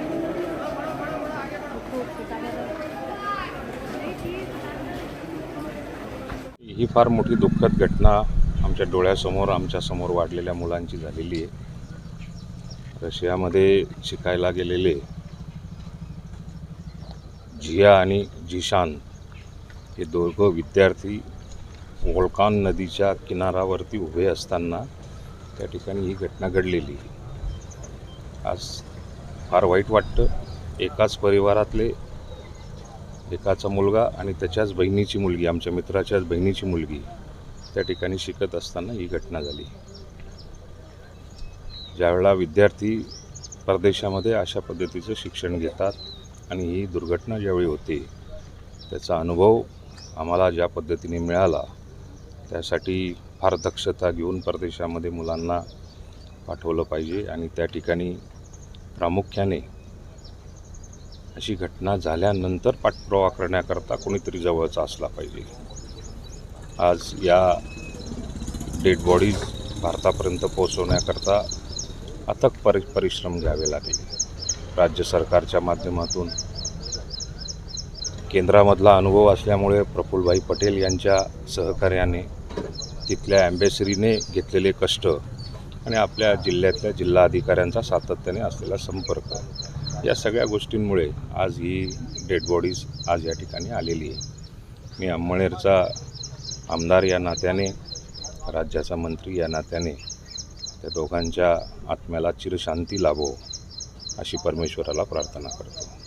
ही फार मोठी दुःखद घटना आमच्या डोळ्यासमोर आमच्यासमोर वाढलेल्या मुलांची झालेली आहे. रशियामध्ये शिकायला गेलेले झिया आणि जिशान हे दोघं विद्यार्थी वोल्कान नदीच्या किनारावरती उभे असताना त्या ठिकाणी ही घटना घडलेली. आज फार वाईट वाटतं. एकाच परिवारातले एकाचा मुलगा आणि त्याच्याच बहिणीची मुलगी आमच्या मित्राच्याच बहिणीची मुलगी त्या ठिकाणी शिकत असताना ही घटना झाली. ज्यावेळेला विद्यार्थी परदेशामध्ये अशा पद्धतीचं शिक्षण घेतात आणि ही दुर्घटना ज्यावेळी होते त्याचा अनुभव आम्हाला ज्या पद्धतीने मिळाला त्यासाठी फार दक्षता घेऊन परदेशामध्ये मुलांना पाठवलं पाहिजे आणि त्या ठिकाणी प्रामुख्याने अशी घटना झाल्यानंतर पाठपुरावा करण्याकरता कोणीतरी जवळचा असला पाहिजे. आज या डेड बॉडीज भारतापर्यंत पोहोचवण्याकरता अथक परि परिश्रम घ्यावे लागले. राज्य सरकारच्या माध्यमातून केंद्रामधला अनुभव असल्यामुळे प्रफुल्लभाई पटेल यांच्या सहकार्याने तिथल्या ॲम्बेसरीने घेतलेले कष्ट आणि आपल्या जिल्ह्यातल्या जिल्हाधिकाऱ्यांचा सातत्याने असलेला संपर्क या सगळ्या गोष्टींमुळे आज ही डेड बॉडीज आज या ठिकाणी आलेली आहे. मी अंमळेरचा आमदार या नात्याने राज्याचा मंत्री या नात्याने त्या दोघांच्या आत्म्याला चिरशांती लाभो अशी परमेश्वराला प्रार्थना करतो.